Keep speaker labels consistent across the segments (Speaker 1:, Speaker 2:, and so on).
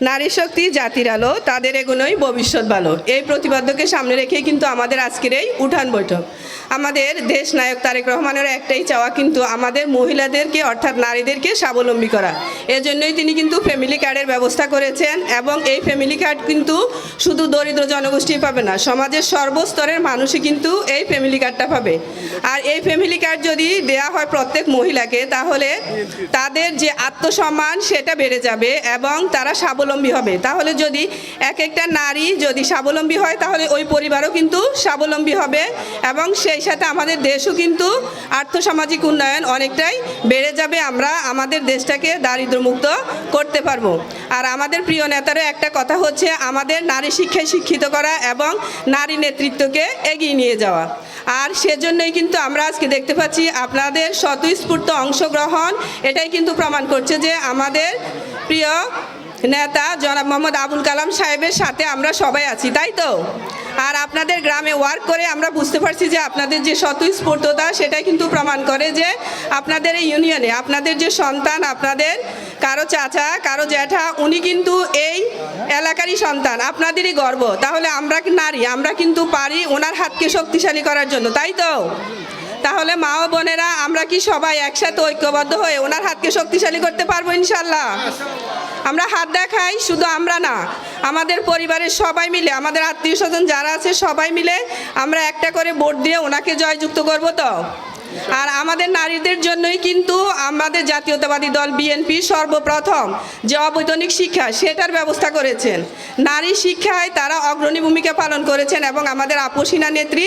Speaker 1: নারী শক্তি, জাতির আলো, তাদের এগুলোই ভবিষ্যৎ ভালো। এই প্রতিপাদ্যকে সামনে রেখেই কিন্তু আমাদের আজকের এই উঠান বৈঠক। আমাদের দেশ নায়ক তারেক রহমানের একটাই চাওয়া কিন্তু আমাদের মহিলাদেরকে, অর্থাৎ নারীদেরকে স্বাবলম্বী করা। এজন্যই তিনি কিন্তু ফ্যামিলি কার্ডের ব্যবস্থা করেছেন এবং এই ফ্যামিলি কার্ড কিন্তু শুধু দরিদ্র জনগোষ্ঠী পাবে না, সমাজের সর্বস্তরের মানুষই কিন্তু এই ফ্যামিলি কার্ডটা পাবে। আর এই ফ্যামিলি কার্ড যদি দেয়া হয় প্রত্যেক মহিলাকে, তাহলে তাদের যে আত্মসম্মান সেটা বেড়ে যাবে এবং তারা স্বাবলম্বী হবে। তাহলে যদি এক একটা নারী যদি স্বাবলম্বী হয়, তাহলে ওই পরিবারও কিন্তু স্বাবলম্বী হবে এবং সেই সাথে আমাদের দেশও কিন্তু আর্থসামাজিক উন্নয়ন অনেকটাই বেড়ে যাবে। আমরা আমাদের দেশটাকে দারিদ্র্যমুক্ত করতে পারব। আর আমাদের প্রিয় নেতারও একটা কথা হচ্ছে, আমাদের নারী শিক্ষায় শিক্ষিত করা এবং নারী নেতৃত্বকে এগিয়ে নিয়ে যাওয়া। আর সেজন্যই কিন্তু আমরা আজকে দেখতে পাচ্ছি, আপনাদের স্বতঃস্ফূর্ত অংশগ্রহণ, এটাই কিন্তু প্রমাণ করছে যে আমাদের প্রিয় নেতা জনাব মোহাম্মদ আবুল কালাম সাহেবের সাথে আমরা সবাই আছি, তাই তো? আর আপনাদের গ্রামে ওয়ার্ক করে আমরা বুঝতে পারছি যে আপনাদের যে স্বতঃস্ফূর্ততা, সেটাই কিন্তু প্রমাণ করে যে আপনাদের এই ইউনিয়নে আপনাদের যে সন্তান, আপনাদের কারও চাচা, কারও জ্যাঠা, উনি কিন্তু এই এলাকারই সন্তান, আপনাদেরই গর্ব। তাহলে আমরা নারী, আমরা কিন্তু পারি ওনার হাতকে শক্তিশালী করার জন্য, তাই তো? তাহলে মা ও বোনেরা, আমরা কি সবাই একসাথে ঐক্যবদ্ধ হয়ে ওনার হাতকে শক্তিশালী করতে পারব ইনশাল্লাহ আমরা হাত দেখাই, শুধু আমরা না, আমাদের পরিবারের সবাই মিলে, আমাদের আত্মীয় স্বজন যারা আছে সবাই মিলে আমরা একটা করে বোর্ড দিয়ে ওনাকে জয়যুক্ত করব তো? আর আমাদের নারীদের জন্যই কিন্তু আমাদের জাতীয়তাবাদী দল বিএনপি সর্বপ্রথম যে অবৈতনিক শিক্ষা, সেটার ব্যবস্থা করেছেন। নারী শিক্ষায় তারা অগ্রণী ভূমিকা পালন করেছেন এবং আমাদের আপসিনা নেত্রী,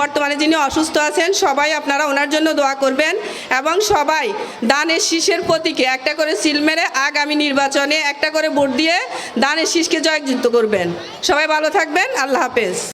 Speaker 1: বর্তমানে যিনি অসুস্থ আছেন, সবাই আপনারা ওনার জন্য দোয়া করবেন এবং সবাই দানের শীষের প্রতীকে একটা করে সিল মেরে আগামী নির্বাচনে একটা করে ভোট দিয়ে দানের শীষকে জয়যুক্ত করবেন। সবাই ভালো থাকবেন, আল্লাহ হাফেজ।